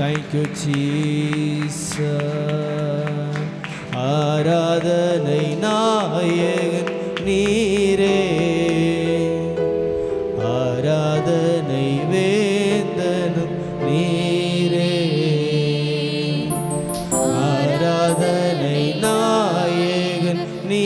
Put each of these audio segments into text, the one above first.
Thank you, Jesus. ஆராதனை நாயகன் நீரே ஆராதனை வேந்தனும் நீரே ஆராதனை நாயகன் நீ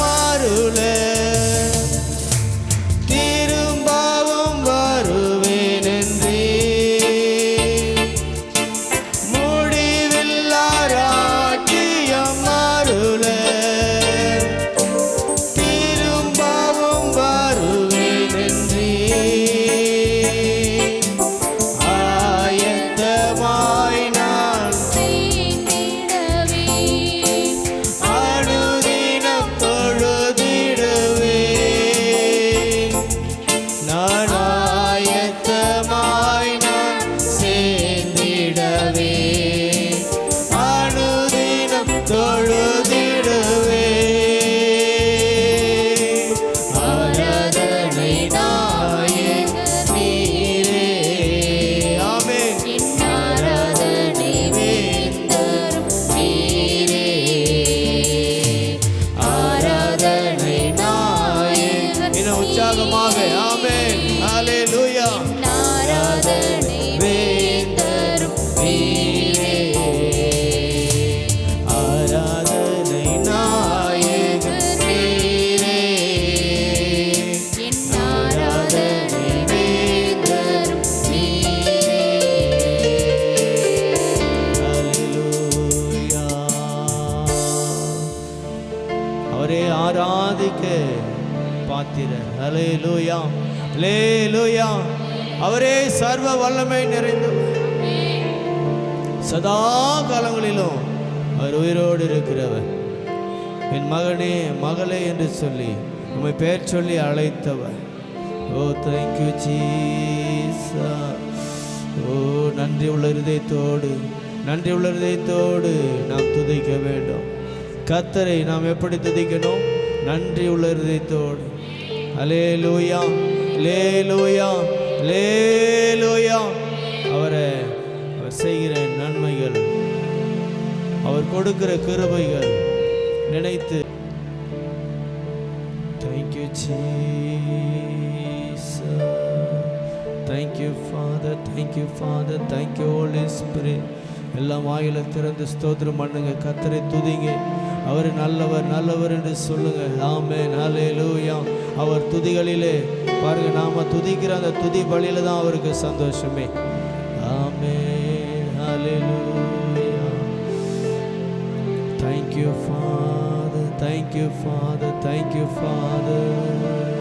மாறுலே ஆராதிக்க பாத்திரர் ஹலே லூயா லே லூயா அவரே சர்வ வல்லமை நிறைந்தவர் சதா காலங்களிலும் அவர் உயிரோடு இருக்கிறவர். என் மகனே மகளே என்று சொல்லி உண்மை பெயர் சொல்லி அழைத்தவர். ஓ தேங்க்யூ ஜீசா ஓ நன்றி உள்ள இருதயத்தோடு நன்றி உள்ள இருதயத்தோடு நாம் துதிக்க வேண்டும். கத்தரை நாம் எப்படி துதிக்கணும்? நன்றி இருதயத்தோடு. அலே லூயா லே லூயா லே லூயா அவரை அவர் செய்கிற நன்மைகள் அவர் கொடுக்கிற கிருபைகள் நினைத்து thank you thank you father thank you father thank you old spirit எல்லாம் வாயில் திறந்து ஸ்தோத்திரம் பண்ணுங்க. கத்தரை துதிங்க. அவர் நல்லவர் நல்லவர் என்று சொல்லுங்க ஆமே ஹalleluya. அவர் துதிகளிலே பாருங்க நாம துதிக்கிற அந்த துதி பலியில தான் அவருக்கு சந்தோஷமே. ஆமே ஹalleluya. லூயா thank you father thank you father thank you father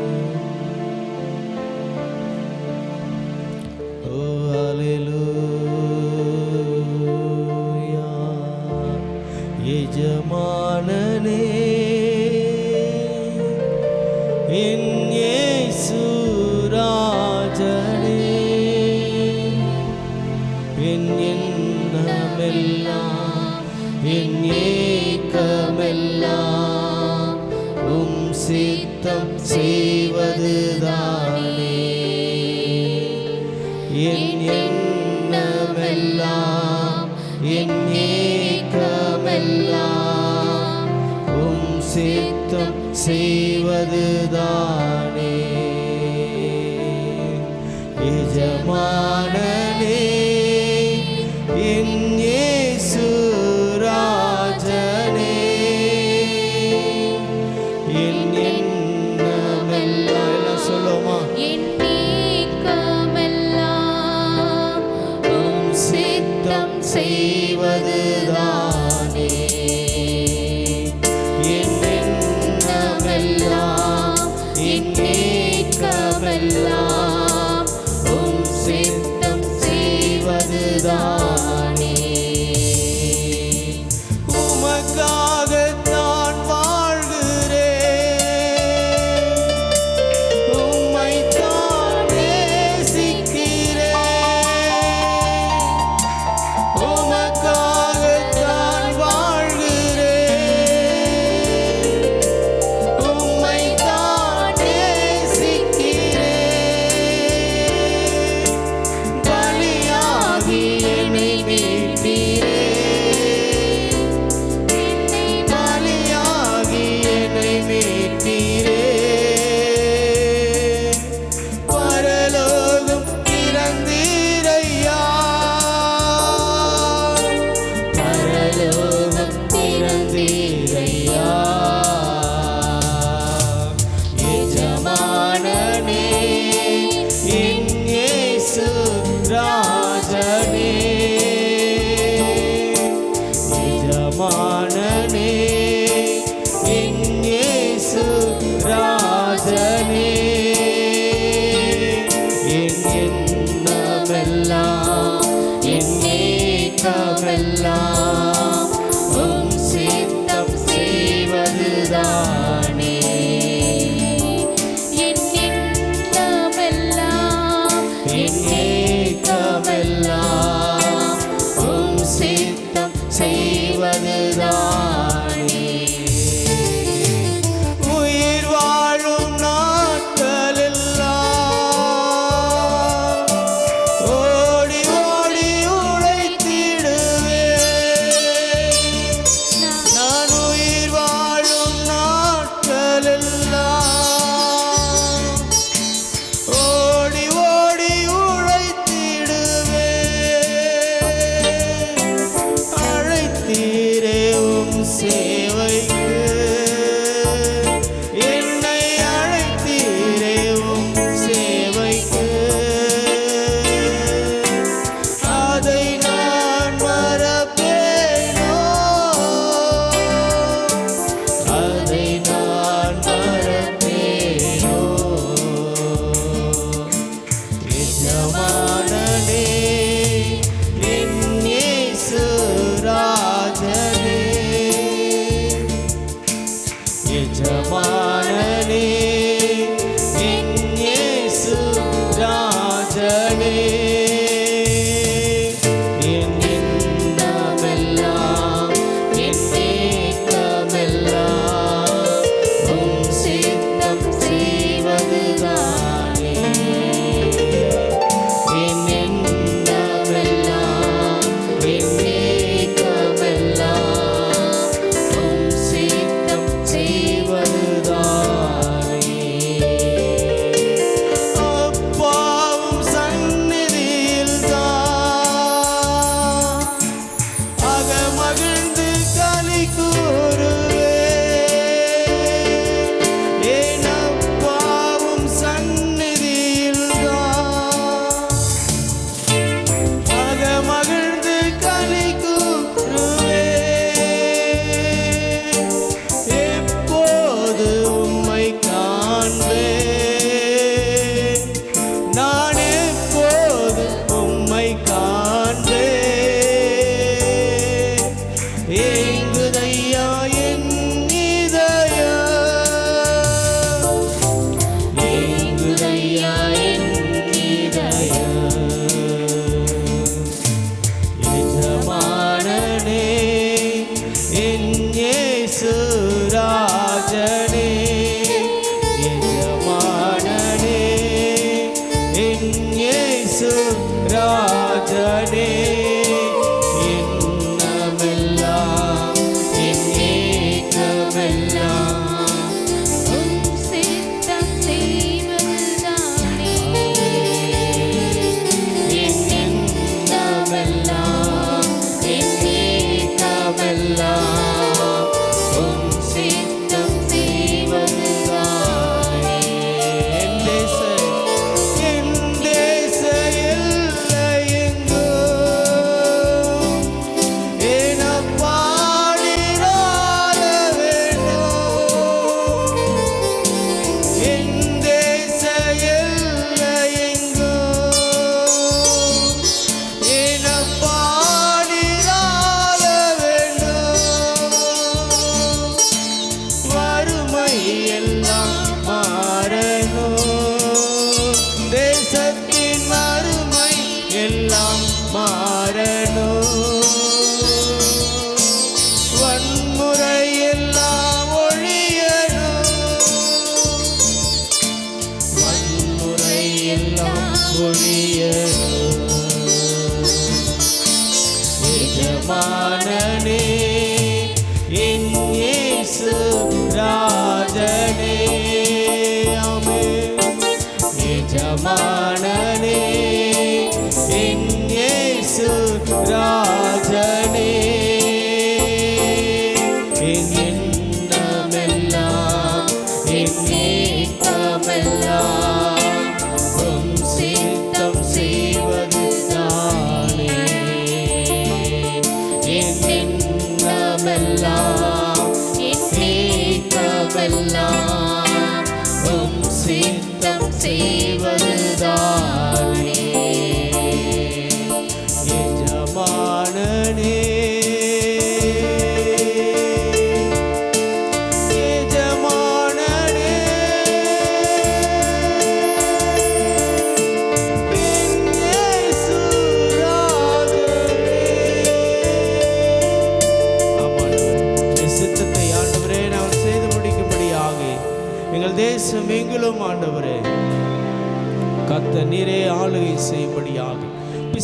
சித்தம் செய்வதுதானே. என் எண்ணமெல்லாம் என் ஏக்கமெல்லாம் உம் சித்தம் செய்வதுதானே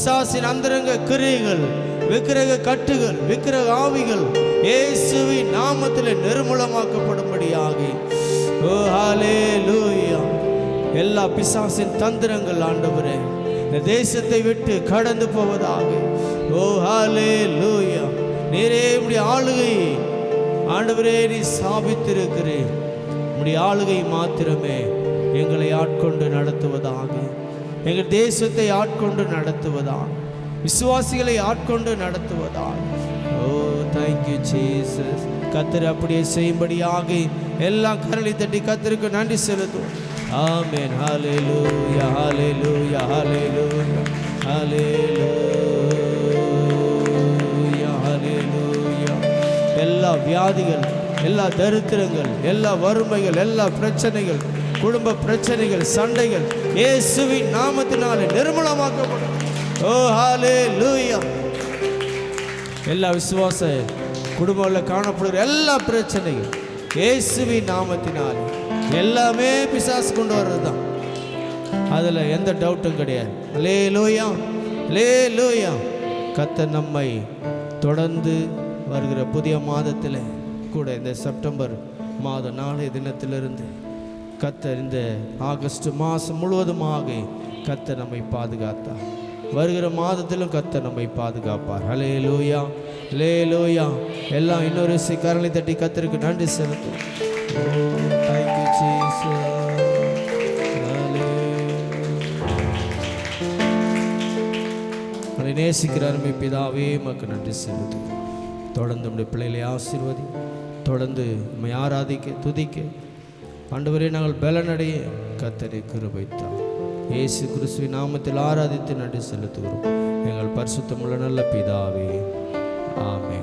பிசாசின் அந்தரங்க கிரியைகள் விக்கிரக கட்டுகள் விக்கிரக ஆவிகள் இயேசுவின் நாமத்தில் நிர்மூலமாக்கப்படும்படியாக. ஓ ஹalleluya. எல்லா பிசாசின் தந்திரங்கள் ஆண்டவரே இந்த தேசத்தை விட்டு கடந்து போவதாக. ஓ லூயா நீரே இப்படி ஆளுகை ஆண்டவரே நீ சாபித்திருக்கிறேன் உடைய ஆளுகை மாத்திரமே எங்களை ஆட்கொண்டு நடத்துவதாக. எங்கள் தேசத்தை ஆட்கொண்டு நடத்துவதால் விசுவாசிகளை ஆட்கொண்டு நடத்துவதால் ஓ தேங்க்யூ ஜீசஸ் கத்தர் அப்படியே செய்யும்படியாக எல்லாம் கரளி தட்டி கத்தருக்கு நன்றி செலுத்துவோம். ஆமென். ஹalleluya ஹalleluya ஹalleluya ஹalleluya ஹalleluya. எல்லா வியாதிகள் எல்லா தரித்திரங்கள் எல்லா வறுமைகள் எல்லா பிரச்சனைகள் குடும்ப பிரச்சனைகள் சண்டைகள் இயேசுவின் நாமத்தினாலே நிர்மூலமாக்கப்படும். ஓ ஹாலே லூயா எல்லா விசுவாச குடும்பங்களில் காணப்படுகிற எல்லா பிரச்சனையும் இயேசுவின் நாமத்தினால் எல்லாமே பிசாசு கொண்டு வர்றது தான் அதில் எந்த டவுட்டும் கிடையாது. லே லூயா லே லூயா கத்த நம்மை தொடர்ந்து வருகிற புதிய மாதத்தில் கூட இந்த செப்டம்பர் மாதம் நாளைய தினத்திலிருந்து கத்தர் இந்த ஆகஸ்ட் மாதம் முழுவதுமாக கத்த நம்மை பாதுகாத்தார். வருகிற மாதத்திலும் கத்த நம்மை பாதுகாப்பார். ஹலே லூயா லே லூயா எல்லாம் இன்னொரு சி- கரலை தட்டி கத்தருக்கு நன்றி செலுத்தும் நேசிக்கிற அருமை பிதாவே மக்கு நன்றி செலுத்தும் தொடர்ந்து நம்முடைய பிள்ளைகளை ஆசிர்வதி தொடர்ந்து நம்மை ஆராதிக்க துதிக்க ஆண்டவரே நாங்கள் பலனடைய கத்தரை கிருபைத்தார் இயேசு கிறிஸ்துவின் நாமத்தில் ஆராதித்து நன்றி செலுத்துகிறோம். எங்கள் பரிசுத்தமுள்ள நல்ல பிதாவே. ஆமே